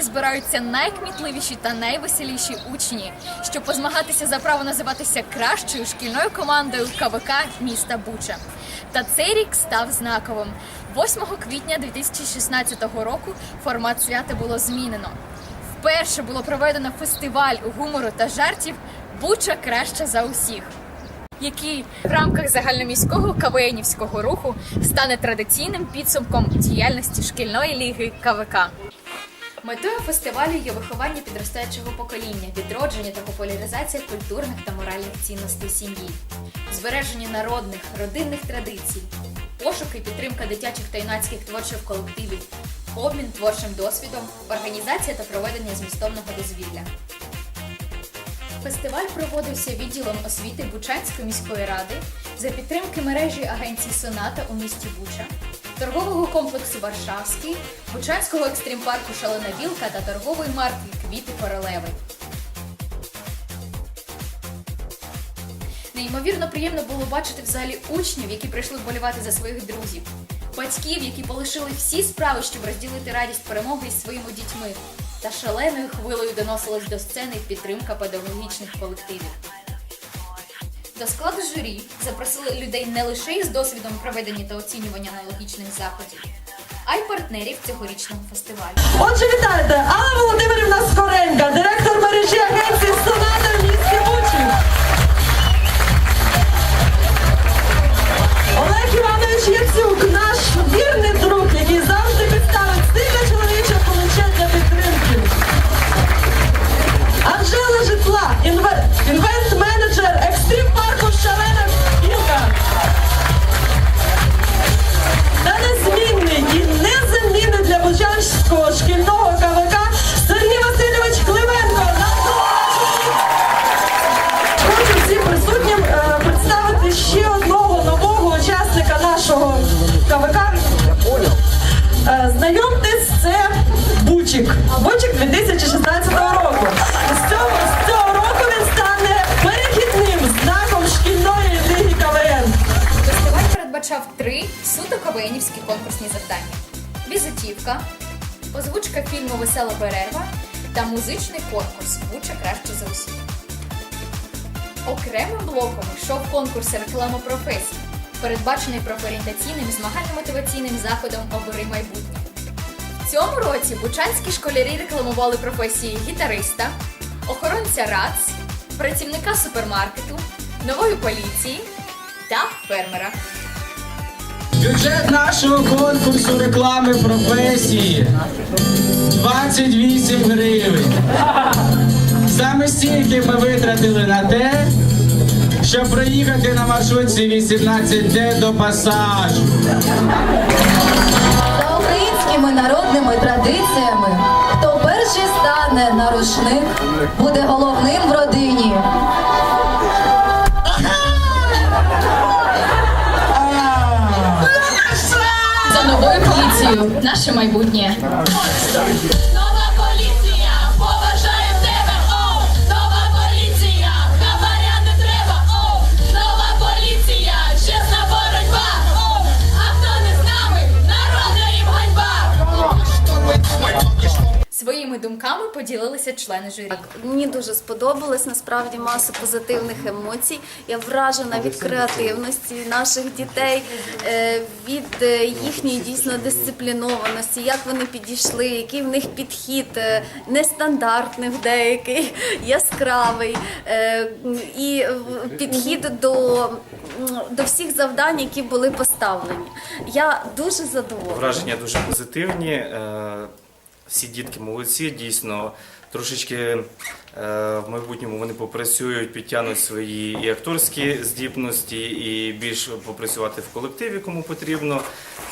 збираються найкмітливіші та найвеселіші учні, щоб позмагатися за право називатися кращою шкільною командою КВК міста Буча. Та цей рік став знаковим. 8 квітня 2016 року формат свята було змінено. Вперше було проведено фестиваль гумору та жартів Буча краща за усіх який в рамках загальноміського КВНівського руху стане традиційним підсумком діяльності шкільної ліги КВК. Метою фестивалю є виховання підростаючого покоління, відродження та популяризація культурних та моральних цінностей сім'ї, збереження народних родинних традицій, пошук і підтримка дитячих та юнацьких творчих колективів, обмін творчим досвідом, організація та проведення змістовного дозвілля. Фестиваль проводився відділом освіти Бучанської міської ради за підтримки мережі агенцій Соната у місті Буча, торгового комплексу Варшавський, Бучанського екстрім-парку Шалена Вілка та торгової марки Квіти Королеви. Неймовірно приємно було бачити в залі учнів, які прийшли вболівати за своїх друзів, батьків, які полишили всі справи, щоб розділити радість перемоги із своїми дітьми, та шаленою хвилею доносилась до сцени підтримка педагогічних колективів. До складу журі запросили людей не лише із досвідом проведення та оцінювання аналогічних заходів, а й партнерів цьогорічного фестивалю. Отже, вітайте! Алла Володимирівна Скоренька, директор мережі агенції Соната в місті Бучі. Олег Іванович Яцюк, наш вірний Бучик 2016 року. З цього, з цього року він стане перехідним знаком шкільної ліги КВН. Фестиваль передбачав три суто КВНівські конкурсні завдання: візитівка, озвучка фільму Весела перерва та музичний конкурс Буча краще за усіх. Окремим блоком йшов конкурс реклама професій, передбачений профорієнтаційним змагально-мотиваційним заходом Обери майбутнє. Цьому році бучанські школярі рекламували професії гітариста, охоронця РАЦ, працівника супермаркету, нової поліції та фермера. Бюджет нашого конкурсу реклами професії 28 гривень. Саме стільки ми витратили на те, щоб проїхати на маршрутці 18Д до пасажу. За народними традиціями, хто перший стане на рушник, буде головним в родині. За новою поліцією наше майбутнє. Думками поділилися члени журі. Мені дуже сподобалось насправді маса позитивних емоцій. Я вражена від креативності наших дітей, е, від е, їхньої дійсно дисциплінованості, як вони підійшли, який в них підхід е, нестандартний в деякий, яскравий і підхід до, до всіх завдань, які були поставлені. Я дуже задоволена. Враження дуже позитивні. Всі дітки молодці, дійсно. Трошечки е, в майбутньому вони попрацюють, підтягнуть свої і акторські здібності, і більш попрацювати в колективі, кому потрібно,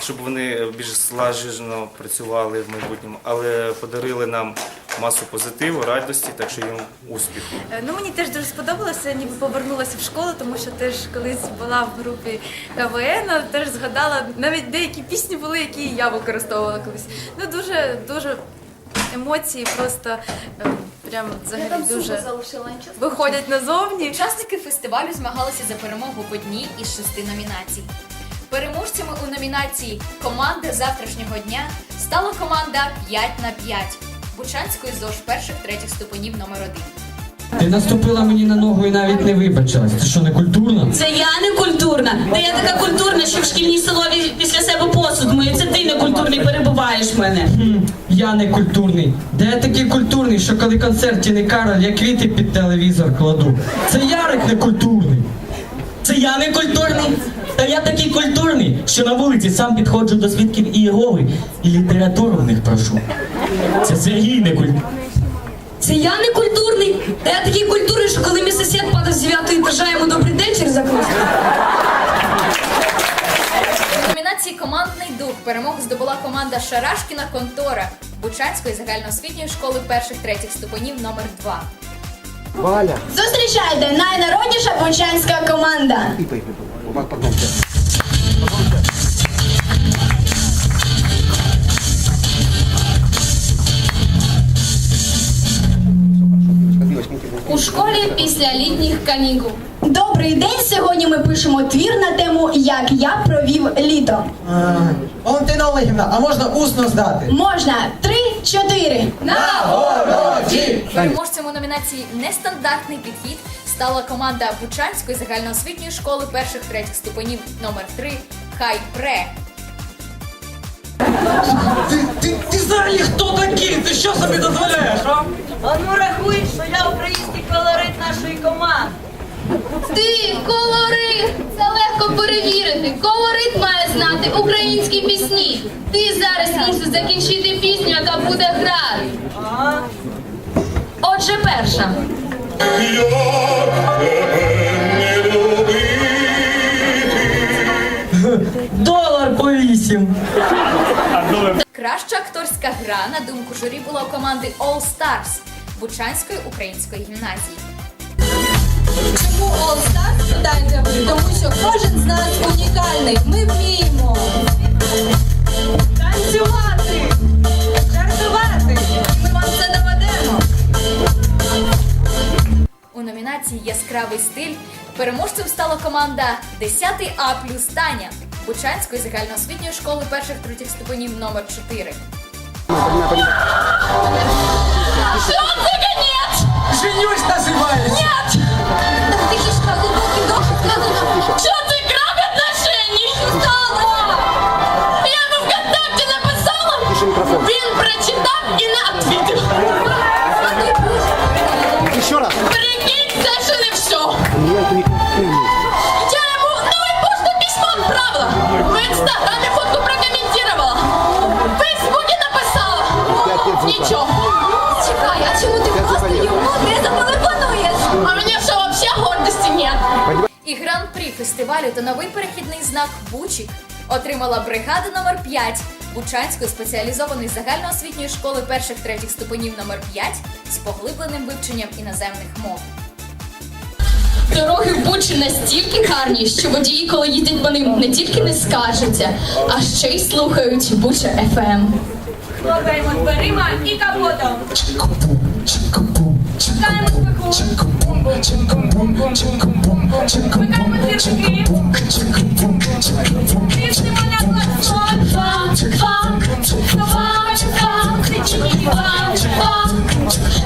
щоб вони більш злагоджено працювали в майбутньому. Але подарили нам масу позитиву, радості, так що їм успіху. Е, Ну мені теж дуже сподобалося, ніби повернулася в школу, тому що теж колись була в групі КВН, теж згадала навіть деякі пісні були, які я використовувала колись. Ну дуже дуже емоції просто е, прям взагалі дуже виходять назовні. Учасники фестивалю змагалися за перемогу в одній із шести номінацій. Переможцями у номінації Команда завтрашнього дня стала команда 5 на 5 Бучанської ЗОЖ перших третіх ступенів номер 1 Ти наступила мені на ногу і навіть не вибачилась. Ти що, не культурна? Це я не культурна. Та я така культурна, що в шкільній столові після себе посуд мию. Це ти не культурний перебуваєш мене. Хм, я не культурний. Де я такий культурний, що коли концерт Тіни Кароль, я квіти під телевізор кладу. Це Ярик не культурний. Це я не культурний. Та я такий культурний, що на вулиці сам підходжу до свідків Ієгови і літературу в них прошу. Це Сергій не культурний. Це я не культурний. Та я такий культурний, що коли мій сусід падав з дев'ятого етажа, йому добрий день через окно. У номінації Командний дух перемогу здобула команда Шарашкіна Контора Бучанської загальноосвітньої школи перших третіх ступенів номер 2 Зустрічайте найнародніша бучанська команда. У школі після літніх канікул. Добрий день! Сьогодні ми пишемо твір на тему Як я провів літо. Валентина Олегівна, а можна усно здати? Можна три, чотири. Переможцем у номінації Нестандартний підхід стала команда Бучанської загальноосвітньої школи перших третіх ступенів номер 3 Хай Пре. Ти, ти, ти взагалі хто такий? Ти що собі дозволяєш? А? А ну рахуй, що я український колорит нашої команди. Ти колорит! Це легко перевірити. Колорит має знати українські пісні. Ти зараз мусиш закінчити пісню, яка буде грати. Отже, перша. Долар по вісім. Краща акторська гра, на думку журі, була у команди All Stars Бучанської української гімназії. Чому All Stars, питаєте ви? Тому що кожен з нас унікальний. Ми вміємо. Яскравий стиль. Переможцем стала команда 10 А плюс Таня Бучанської загальноосвітньої школи перших третіх ступенів номер 4 перехідний знак Бучик отримала бригада номер 5 Бучанської спеціалізованої загальноосвітньої школи перших третіх ступенів номер 5 з поглибленим вивченням іноземних мов. Дороги в Бучі настільки гарні, що водії, коли їздять по ним, не тільки не скажуться, а ще й слухають Буча. ФМ. Хлопаємо дверима і капотом. Чекаємо спеку. Вмикаємо зірки. Тиснемо на клаксон. Фак, фак, фак, фак, фак, фак,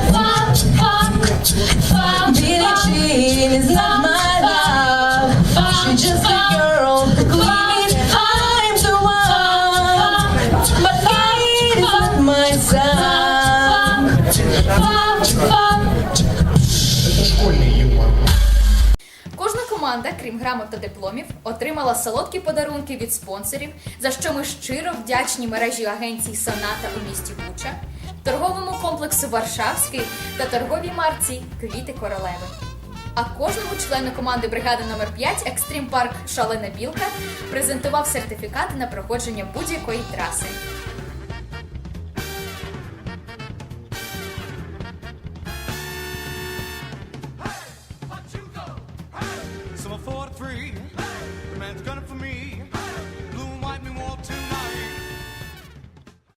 команда, крім грамот та дипломів, отримала солодкі подарунки від спонсорів, за що ми щиро вдячні мережі агенцій Соната у місті Буча, торговому комплексу Варшавський та торговій марці Квіти Королеви. А кожному члену команди бригади номер 5 Екстрім Парк Шалена Білка презентував сертифікати на проходження будь-якої траси.